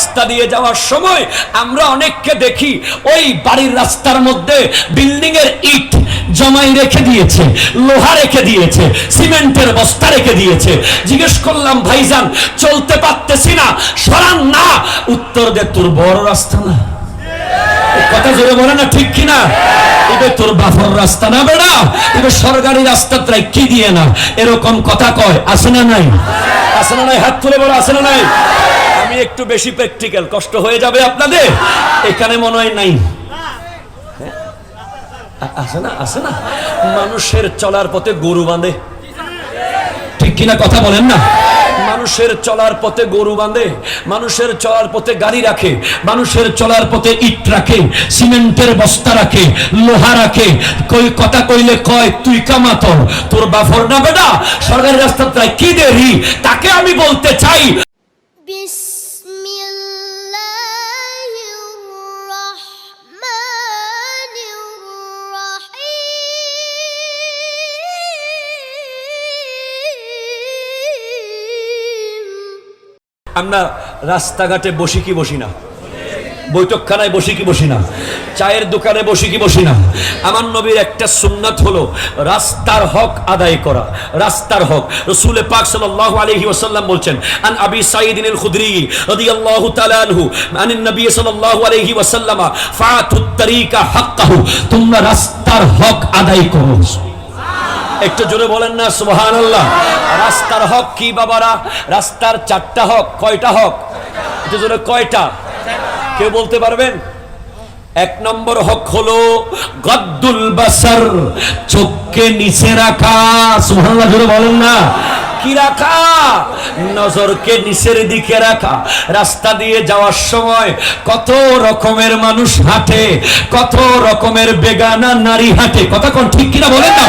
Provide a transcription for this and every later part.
রাস্তা দিয়ে যাওয়ার সময় আমরা অনেককে দেখি, ওই বাড়ির রাস্তার মধ্যে বিল্ডিং এর ইট জমাই রেখে দিয়েছে, লোহা রেখে দিয়েছে, সিমেন্টের বস্তা রেখে দিয়েছে। জিজ্ঞেস করলাম, ভাইজান, চলতে পারতেছি না, সরান না। উত্তর দে, তোর বড় রাস্তা না। কথা জোরে বলে না, ঠিক কিনা? এটা তোর বাফর রাস্তা না বেড়া এটা সরকারি রাস্তা তাই কি দিয়ে না? এরকম কথা কয়, আছে না নাই? আছে না নাই? হাত তুলে বলো, আছে না নাই? আমি একটু বেশি প্র্যাকটিক্যাল কষ্ট হয়ে যাবে আপনাদের? এখানে মনে হয় নাই। হ্যাঁ? আছে না আছে না? মানুষের চলার পথে গরু বাঁধে। ঠিক কিনা কথা বলেন না? মানুষের চলার পথে গরু বাঁধে, মানুষের চলার পথে গাড়ি রাখে, মানুষের চলার পথে ইট রাখে, সিমেন্টের বস্তা রাখে, লোহা রাখে। কই, কথা কইলে কয়, তুই কামাতর তোর বাফর না বেটা? সরকারি রাস্তা তাই কি দেরি? তাকে আমি বলতে চাই। আমরা রাস্তাঘাটে বসি কি বসি না? বৈঠকখানায় বসি কি বসি না? চায়ের দোকানে বসি কি বসি না? আমার নবীর একটা সুন্নাত হলো রাস্তার হক আদায় করা, রাস্তার হক। রসুল পাক সাল্লাল্লাহু আলাইহি ওয়াসাল্লাম বলছেন, আন আবি সাঈদিন আল খুদরি রাদিয়াল্লাহু তাআলা আনহু আনিন নবী সাল্লাল্লাহু আলাইহি ওয়াসাল্লাম ফাতুত তারিকা হাক্কাহু। তোমরা রাস্তার হক আদায় করো। একটু জোরে বলেন না সুহান আল্লাহ রাস্তার হক কি বাবারা? রাস্তার চারটা হক, কয়টা হক? একটু জোরে কয়টা? কেউ বলতে পারবেন? এক নম্বর হক হলো গদ্দুল বাসার, চোখকে নিচে রাখা। সুহান বলেন না। কি রাখা। নজরকে নিচের দিকে রাখা। রাস্তা দিয়ে যাওয়ার সময় কত রকমের মানুষ হাঁটে, কত রকমের বেগানা নারী হাঁটে। কথা কোন ঠিক কিনা বলেন না?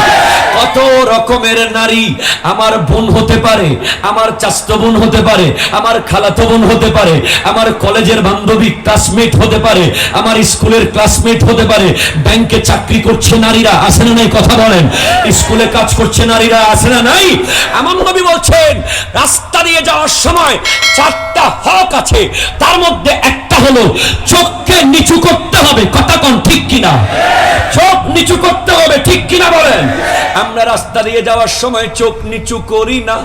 কত রকমের নারী আমার বোন হতে পারে, আমার চাস্ত বোন হতে পারে, আমার খালাতো বোন হতে পারে, আমার কলেজের বান্ধবী ক্লাসমেট হতে পারে, আমার স্কুলের ক্লাসমেট হতে পারে। ব্যাংকে চাকরি করছে নারীরা আসে না নাই? কথা বলেন। স্কুলে কাজ করছে নারীরা আসে না নাই? আমার নবী বলছেন, রাস্তা দিয়ে যাওয়ার সময় চারটা হক আছে, তার মধ্যে একটা হলো চোখকে নিচু করতে হবে। কথা কোন ঠিক কিনা? চোখ নিচু করতে হবে, ঠিক কিনা বলেন? আমরা রাস্তা দিয়ে যাওয়ার সময় চোখ নিচু করি না।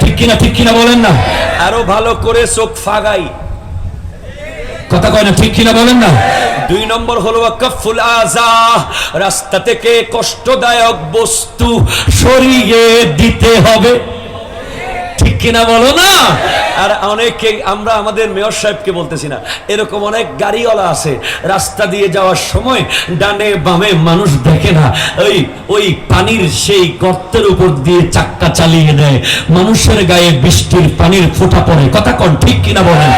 ঠিক কিনা ঠিক কিনা বলেন না? আরও ভালো করে চোখ ফাগাই। কথা কয় না, ঠিক কিনা বলেন না? দুই নম্বর হলো কফুল আজা রাস্তা থেকে কষ্টদায়ক বস্তু সরিয়ে দিতে হবে। ঠিক কিনা বলো না? আর অনেকে আমরা আমাদের মেয়র সাহেবকে বলতেছি না, এরকম অনেক গাড়িওয়ালা আছে, রাস্তা দিয়ে যাওয়ার সময় ডানে বামে মানুষ দেখে না, ওই ওই পানির সেই গর্তের উপর দিয়ে চাক্কা চালিয়ে দেয়, মানুষের গায়ে বৃষ্টির পানির ফোঁটা পড়ে, কথা কন ঠিক কিনা বলেন?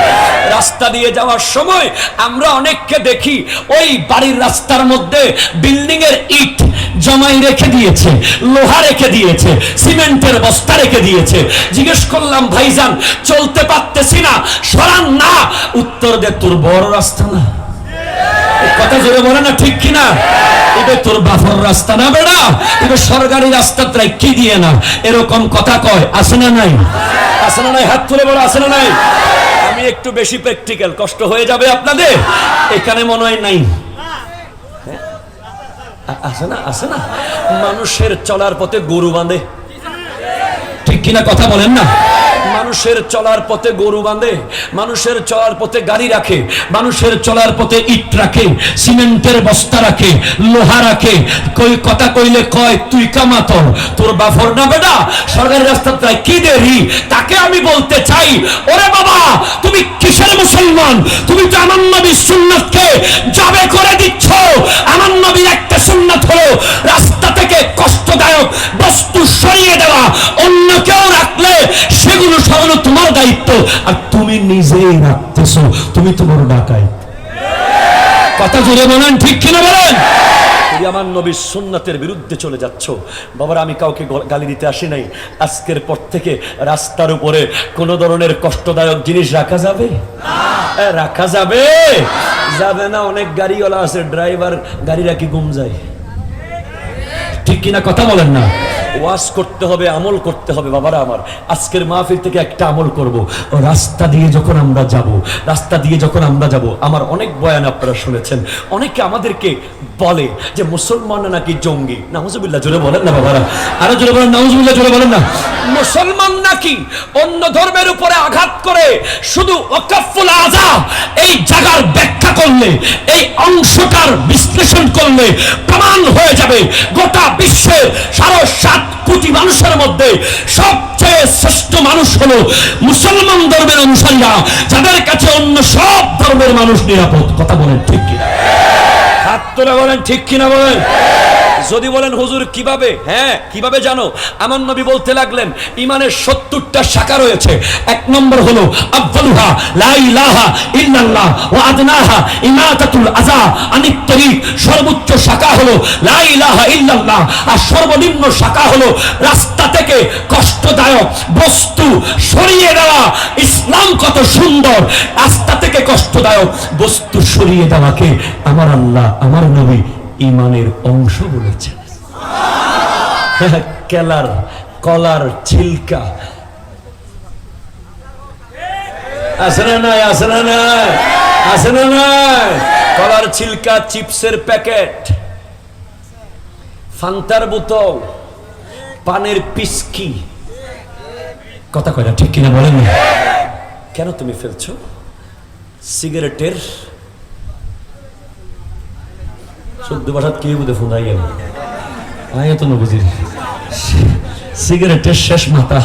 রাস্তা দিয়ে যাওয়ার সময় আমরা অনেককে দেখি, ওই বাড়ির রাস্তার মধ্যে বিল্ডিং এর ইট জমাই রেখে দিয়েছে, লোহা রেখে দিয়েছে, সিমেন্টের বস্তা রেখে দিয়েছে। জিজ্ঞেস করলাম, ভাইজান, চলতে পারতেছি না, সরান না। উত্তর দে, তোর বড় রাস্তা না। কথা জোরে বলে না, ঠিক কিনা এটা তোর বাফর রাস্তা না বেড়া এটা সরকারি রাস্তা তাই কি দিয়ে না? এরকম কথা কয়, আছে না নাই? আছে না নাই? হাত তুলে বলো, আছে না নাই? আমি একটু বেশি প্র্যাকটিক্যাল কষ্ট হয়ে যাবে আপনাদের? এখানে মনে হয় নাই। আছে না আছে না? মানুষের চলার পথে গরু বাঁধে। ঠিক কিনা কথা বলেন না? মানুষের চলার পথে গরু বাঁধে, মানুষের চলার পথে গাড়ি রাখে, মানুষের চলার পথে ইট রাখে, সিমেন্টের বস্তা রাখে, লোহা রাখে। কই কথা কইলে কয়, তুই কামাতর তোর বাফর না বেটা? সরকারি রাস্তা তাই কি দেরি? তাকে আমি বলতে চাই, ওরে বাবা, তুমি কিসের মুসলমান? তুমি তো আমার নবীর সুন্নাতকে যাবে করে দিচ্ছ তুমি নিজেই রাখতেছো তুমি তো বড় ডাকাই। কথা জুড়ে বলেন ঠিক কিনা বলেন? যদি আমার নবীর সুন্নাতের বিরুদ্ধে চলে যাচ্ছ। বাবার আমি কাউকে গালি দিতে আসি নাই। আজকের পর থেকে রাস্তার উপরে কোনো ধরনের কষ্টদায়ক জিনিস রাখা যাবে? রাখা যাবে? যাবে না অনেক গাড়িওয়ালা আছে ড্রাইভার গাড়ি রাখি গুম যায়? ঠিক কিনা কথা বলেন না। ওয়াজ করতে হবে, আমল করতে হবে, বাবারা আমার। আজকের মাহফিল থেকে একটা আমল করব। রাস্তা দিয়ে যখন আমরা যাব, রাস্তা দিয়ে যখন আমরা যাব, আমার অনেক বয়ান আপনারা শুনেছেন। অনেকে আমাদেরকে বলে যে মুসলমান নাকি জঙ্গি। নাউজুবিল্লাহ, জোরে বলেন না বাবারা। আরও জোরে বলেন, নাউজুবিল্লাহ, জোরে বলেন না। মুসলমান নাকি অন্য ধর্মের উপরে আঘাত করে শুধু ওয়াকাফুল আজা এই জায়গার ব্যাখ্যা করলে, এই অংশটার বিশ্লেষণ করলে প্রমাণ হয়ে যাবে। গোটা বিশ্বের সাড়ে সাত কোটি মানুষের মধ্যে সবচেয়ে শ্রেষ্ঠ মানুষ হলো মুসলমান ধর্মের অনুসারীরা, যাদের কাছে অন্য সব ধর্মের মানুষ নিরাপদ। কথা বলেন ঠিক কিনা? হাত তোলা বলেন ঠিক কিনা বলেন? যদি বলেন, হুজুর, কীভাবে? হ্যাঁ কীভাবে জানো? আমার নবী বলতে লাগলেন, ইমানের সত্তরটা শাখা রয়েছে। এক নম্বর হলো ওয়া আদনাহা ইমাতাতুল সর্বোচ্চ শাখা হলো আর সর্বনিম্ন শাখা হলো, রাস্তা থেকে কষ্টদায়ক বস্তু সরিয়ে দেওয়া। ইসলাম কত সুন্দর, রাস্তা থেকে কষ্টদায়ক বস্তু সরিয়ে দেওয়াকে আমার আল্লাহ, আমার নবী ইমানের অংশ বলেছেন। কেলার কলার ছিলকা। নাই নাই নাই। কলার ছিলকা, চিপসের প্যাকেট, ফান্তার বোতল, পানের পিসকি। কথা কয়টা ঠিক কিনা বলেন কেন তুমি ফেলছো? সিগারেটের বুঝে গেল সিগারেটের শেষ মাথা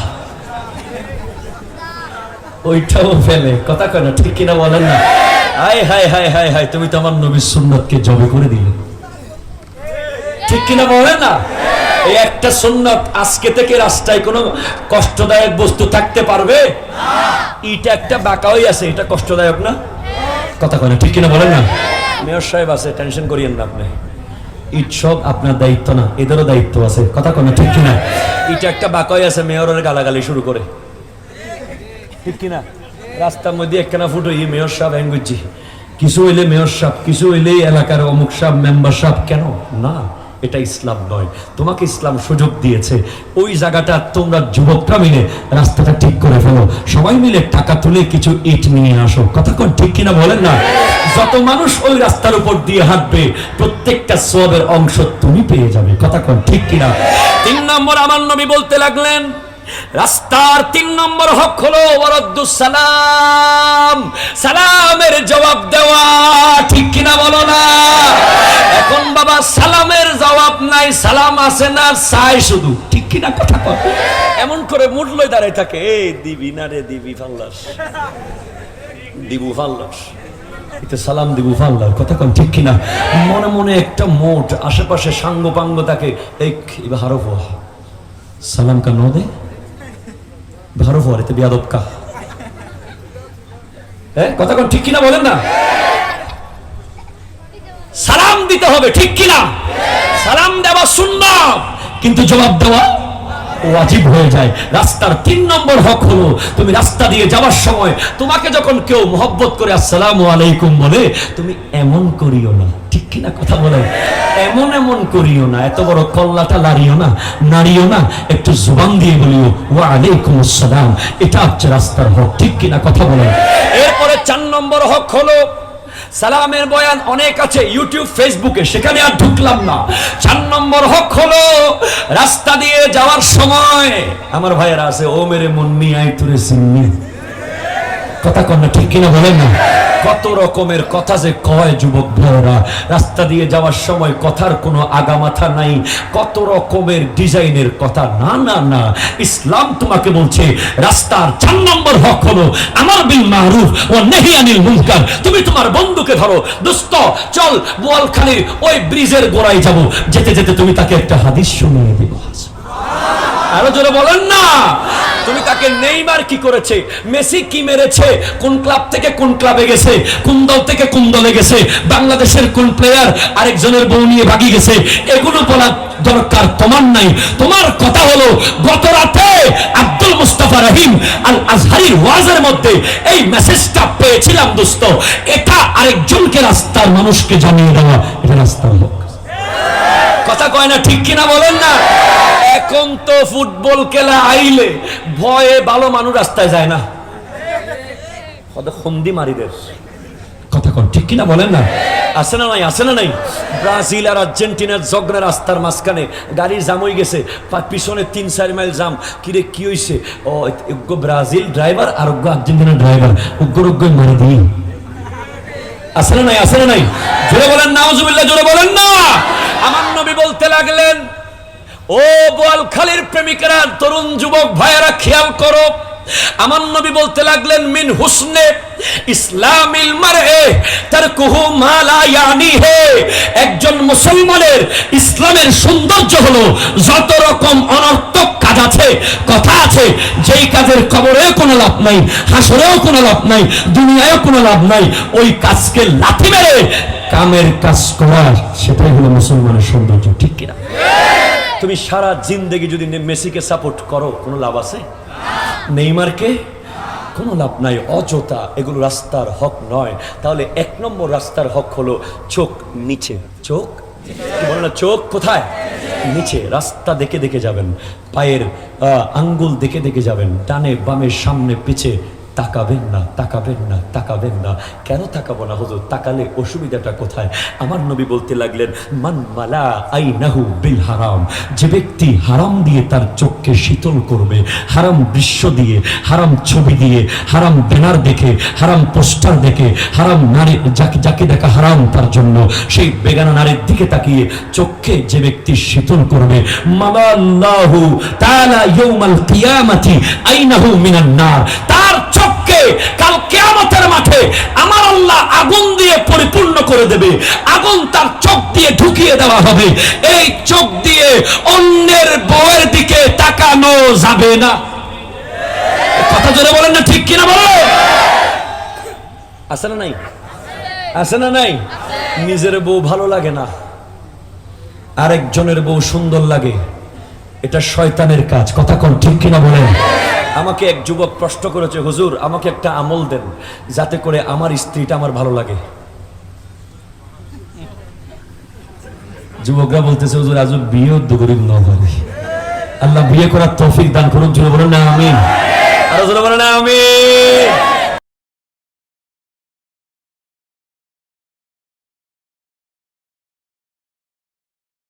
ওইটাও ফেলে। কথা ঠিক কিনা বলেন না? হাই তুমি তো আমার নবীর সুন্নতকে জবে করে দিলে। ঠিক কিনা বলেন না? এই একটা সুন্নত আজকে থেকে রাস্তায় কোনো কষ্টদায়ক বস্তু থাকতে পারবে? এটা একটা বাঁকাই আছে, এটা কষ্টদায়ক না? কথা কয় না, ঠিক কিনা বলেন না? মেয়র সাহেব আছে টেনশন করিয়েন না আপনি। ইচ্ছক আপনার দায়িত্ব না এদেরও দায়িত্ব আছে। কথা কোনো ঠিক কিনা? এটা একটা বাকই আছে মেয়রের গালাগালি শুরু করে। ঠিক কিনা? রাস্তার মধ্যে একখানা ফুটো ই মেয়র সাহেব হ্যাঙ্গুজি কিছু হইলে মেয়র সাহেব কিছু হইলে এলাকার অমুক সাহেব মেম্বার সাহেব কেন? না। এটা ইসলাম নয়। তোমাকে ইসলাম সুযোগ দিয়েছে। ওই জায়গাটা তোমরা যুবকরা মিলে রাস্তাটা ঠিক করে ফেলো। সবাই মিলে টাকা তুলে কিছু ইট নিয়ে আসো। কথা কোন ঠিক কিনা বলেন না? যত মানুষ ওই রাস্তার উপর দিয়ে হাঁটবে, প্রত্যেকটা সবের অংশ তুমি পেয়ে যাবে। কথা কোন ঠিক কিনা? তিন নম্বর, আমার নবী বলতে লাগলেন রাস্তার তিন নম্বর হক হলো সালাম। সালামের জবাব দেওয়া, ঠিক কিনা বলো না? এখন বাবা, সালামের জবাব নাই, সালাম আছে না, চাই শুধু, ঠিক কিনা কথা কর এমন করে মুডলই দাঁড়ায় থাকে এই দিবি না রে, দিবি ফাল্লাস। দিবু ফাল্লাস। এতে সালাম দিবু ফাল্লার কথা কন, ঠিক কিনা? মনে মনে একটা মোট আশেপাশে সাঙ্গ পাঙ্গ তাকে এই হারফ সালাম কা নো দে? ভারো ফোয়ারিতে বিয়াদব কা। হ্যাঁ কথা কোন, ঠিক কিনা বলেন না? সালাম দিতে হবে, ঠিক কিনা? সালাম দেওয়া শূন্য কিন্তু জবাব দেওয়া ওয়াজিব হয়ে যায়। রাস্তার তিন নম্বর হক হলো, তুমি রাস্তা দিয়ে যাওয়ার সময় তোমাকে যখন কেউ মোহব্বত করে আসসালামু আলাইকুম বলে, তুমি এমন করিও না। ঠিক কিনা কথা বলে এমন এমন করিও না। এত বড় কল্লাটা লাড়িও না, নাড়িও না। একটু জুবান দিয়ে বলিও, ওয়া আলাইকুম আসসালাম। এটা হচ্ছে রাস্তার হক। ঠিক কিনা কথা বলেন? এরপরে চার নম্বর হক হলো সালামের বয়ান অনেক আছে ইউটিউব ফেসবুকে সেখানে আর ঢুকলাম না। চার নম্বর হক হলো রাস্তা দিয়ে যাওয়ার সময়। আমার ভাইয়েরা আছে, ও মেরে মুন্নি আই তুরে সিন্নি কথা কন্যা ঠিক কিনা বলেন না। কত রকমের কথা যে কয় যুবক ভাইয়েরা? রাস্তা দিয়ে যাওয়ার সময় কথার কোনো আগামাথা নাই, কত রকমের ডিজাইনের কথা। না না না, ইসলাম তোমাকে বলছে, রাস্তার চার নম্বর হক হলো আমার বিল মারুফ ও নেহি আনিল মুনকার। তুমি তোমার বন্ধুকে ধরো, দোস্ত, চল বোয়ালখালীর ওই ব্রিজের গোড়ায় যাব। যেতে যেতে তুমি তাকে একটা হাদিস শুনিয়ে দিবো। আরও জোরে বলেন না। তুমি তাকে নেইমার কি করেছে? মেসি কি মেরেছে? কোন ক্লাব থেকে কোন ক্লাবে গেছে? কোন দল থেকে কোন দলে গেছে? বাংলাদেশের কোন প্লেয়ার আরেকজনের বউ নিয়ে ভাগি গেছে? এগুলো বলার দরকার তোমার নাই। তোমার কথা হলো, গত রাতে আব্দুল মুস্তাফা রহিম আল আজহারির ওয়াজের মধ্যে এই মেসেজটা পেয়েছিলাম, দোস্ত। এটা আরেকজনকে রাস্তার মানুষকে জানিয়ে দেওয়া, এটা রাস্তার লোক। কথা কয় না, ঠিক কিনা বলেন না? এখন তো ফুটবল খেলা আইলে ভয়ে ভালো মানুষ রাস্তায় যায় না। কথা কন, ঠিক কিনা বলেন না? না নাই না নাই? ব্রাজিল আর আর্জেন্টিনার জগ্না রাস্তার মাঝখানে গাড়ির জাম হয়ে গেছে পিছনে তিন, চার মাইল জাম। কিরে, কি হইছে? ও ব্রাজিল ড্রাইভার আর উগ্র আর্জেন্টিনা ড্রাইভার, উগ্র উগ্র মারি দিই। আছে না নাই না নাই? জোরে বলেন নাউজুবিল্লাহ জোরে বলেন না! আমার নবী বলতে লাগলেন, ও বোয়ালখালীর প্রেমিকেরা, তরুণ যুবক ভাইয়েরা, খেয়াল করো। আমার নবী বলতে লাগলেন, মিন হুসনে ইসলামিল মারএ তার কুহু মালা হে। একজন মুসলমানের ইসলামের সৌন্দর্য হলো, যত রকম অনর্থক কাজ আছে, কথা আছে, যেই কাজের কবরেও কোনো লাভ নাই, হাসরেও কোনো লাভ নাই, দুনিয়ায়ও কোনো লাভ নাই, ওই কাজকে লাথি মেরে কামের কাজ করা সেটাই হলো মুসলমানের সৌন্দর্য, ঠিক কিনা? তুমি সারা জিন্দেগি যদি মেসিকে সাপোর্ট করো, কোনো লাভ আছে? নেইমারকে? কোনো লাভ নাই, অযথা এগুলো রাস্তার হক নয়। তাহলে এক নম্বর রাস্তার হক হলো চোখ নিচে। চোখ? বলে না, চোখ কোথায়? নিচে, রাস্তা দেখে দেখে যাবেন। পায়ের আঙ্গুল দেখে দেখে যাবেন। ডানে বামে সামনে পিছে তাকাবেন না তাকাবেন না তাকাবেন না। কেন তাকাবো না হুজুর? তাকালে অসুবিধাটা কোথায়? আমার নবী বলতে লাগলেন, মান মালা আই নাহু বিল হারাম। যে ব্যক্তি হারাম দিয়ে তার চোখকে শীতল করবে, হারাম দৃশ্য দিয়ে, হারাম ছবি দিয়ে, হারাম ব্যানার দেখে, হারাম পোস্টার দেখে, হারাম নারী, যাকে যাকে দেখা হারাম তার জন্য, সেই বেগানা নারীর দিকে তাকিয়ে চোখকে যে ব্যক্তি শীতল করবে, মালাল্লাহু তাআলা ইয়াউমাল কিয়ামাতি আইনাহু মিনান নার। তার কাল কিয়ামতের মাঠে আমার আল্লাহ আগুন দিয়ে পরিপূর্ণ করে দেবে। আগুন তার চোখ দিয়ে ঢুকিয়ে দেওয়া হবে। এই চোখ দিয়ে অন্যের বউয়ের দিকে তাকানো যাবে না। কথা জোরে বলেন না, ঠিক কিনা বলো আছে না নাই? আছে না নাই? নিজের বউ ভালো লাগে না। আরেকজনের বউ সুন্দর লাগে। এটা শয়তানের কাজ। কথা কোন, ঠিক কিনা বলেন? আমাকে এক যুবক প্রশ্ন করেছে, হুজুর, আমাকে একটা আমল দেন যাতে করে আমার স্ত্রীটা আমার ভালো লাগে। যুবকরা বলতেছে, হুজুর আজ বিয়ে গরিব ন পারি আল্লাহ বিয়ে করার তৌফিক দান করুন জুড়ে বলেন না আমি আরও জুড়ে বলেন না আমি